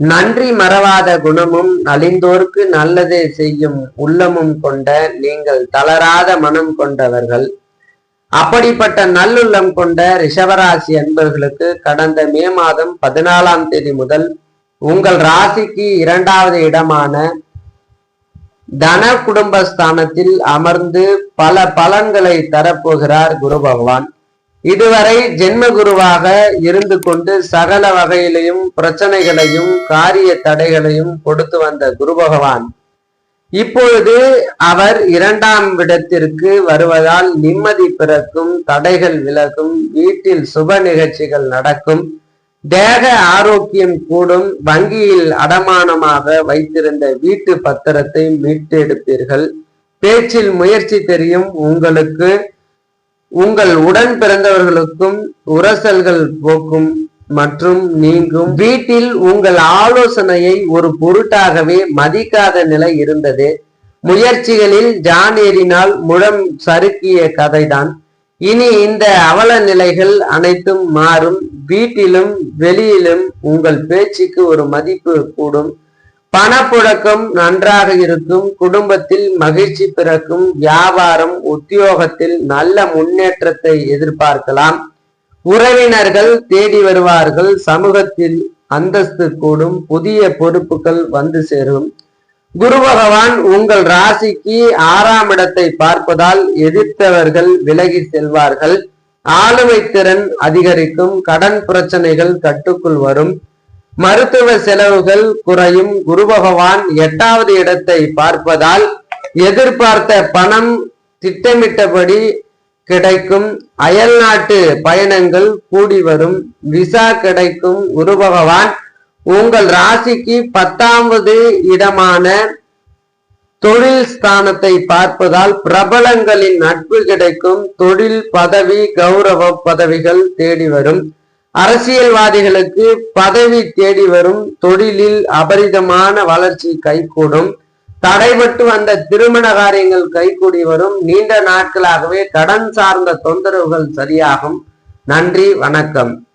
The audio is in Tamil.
நன்றி மறவாத குணமும் நலிந்தோர்க்கு நல்லதே செய்யும் உள்ளமும் கொண்ட நீங்கள் தளராத மனம் கொண்டவர்கள். அப்படிப்பட்ட நல்லுள்ளம் கொண்ட ரிஷபராசி அன்பர்களுக்கு கடந்த மே மாதம் பதினாலாம் தேதி முதல் உங்கள் ராசிக்கு இரண்டாவது இடமான தன குடும்பஸ்தானத்தில் அமர்ந்து பல பலன்களை தரப்போகிறார் குரு பகவான். இதுவரை ஜென்ம குருவாக இருந்து கொண்டு சகல வகையிலையும் பிரச்சனைகளையும் காரிய தடைகளையும் கொடுத்து வந்த குரு பகவான். இப்பொழுது அவர் இரண்டாம் இடத்திற்கு வருவதால் நிம்மதி பிறக்கும் தடைகள் விலகும் வீட்டில் சுப நிகழ்ச்சிகள் நடக்கும் தேக ஆரோக்கியம் கூடும் வங்கியில் அடமானமாக வைத்திருந்த வீட்டு பத்திரத்தை மீட்டெடுப்பீர்கள். பேச்சில் முயற்சி தெரியும் உங்களுக்கு. உங்கள் உடன் பிறந்தவர்களுக்கும் உரசல்கள் போக்கும் மற்றும் நீங்கும். வீட்டில் உங்கள் ஆலோசனையை ஒரு பொருட்டாகவே மதிக்காத நிலை இருந்தது. முயற்சிகளில் ஜான் ஏறினால் முழம் சறுக்கிய கதைதான். இனி இந்த அவல நிலைகள் அனைத்தும் மாறும். வீட்டிலும் வெளியிலும் உங்கள் பேச்சுக்கு ஒரு மதிப்பு கூடும். பணப்புழக்கம் நன்றாக இருக்கும் குடும்பத்தில் மகிழ்ச்சி பிறக்கும் வியாபாரம் உத்தியோகத்தில் நல்ல முன்னேற்றத்தை எதிர்பார்க்கலாம். உறவினர்கள் தேடி வருவார்கள் சமூகத்தில் அந்தஸ்து கூடும் புதிய பொறுப்புகள் வந்து சேரும். குரு பகவான் உங்கள் ராசிக்கு ஆறாம் இடத்தை பார்ப்பதால் எதிர்த்தவர்கள் விலகி செல்வார்கள். ஆளுமை திறன் அதிகரிக்கும் கடன் பிரச்சனைகள் கட்டுக்குள் வரும். மருத்துவ செலவுகள் குறையும். குரு பகவான் எட்டாவது இடத்தை பார்ப்பதால் எதிர்பார்த்த பணம் திட்டமிட்டபடி கிடைக்கும். அயல் நாட்டு பயணங்கள் கூடி வரும். விசா கிடைக்கும். குரு பகவான் உங்கள் ராசிக்கு பத்தாவது இடமான தொழில் ஸ்தானத்தை பார்ப்பதால் பிரபலங்களின் நட்பு கிடைக்கும். தொழில் பதவி கௌரவ பதவிகள் தேடி வரும். அரசியல்வாதிகளுக்கு பதவி தேடி வரும் தொழிலில் அபரிதமான வளர்ச்சி கைகூடும். தடைபட்டு வந்த திருமண காரியங்கள் கைகூடி வரும். நீண்ட நாட்களாகவே கடன் சார்ந்த தொந்தரவுகள் சரியாகும். நன்றி வணக்கம்.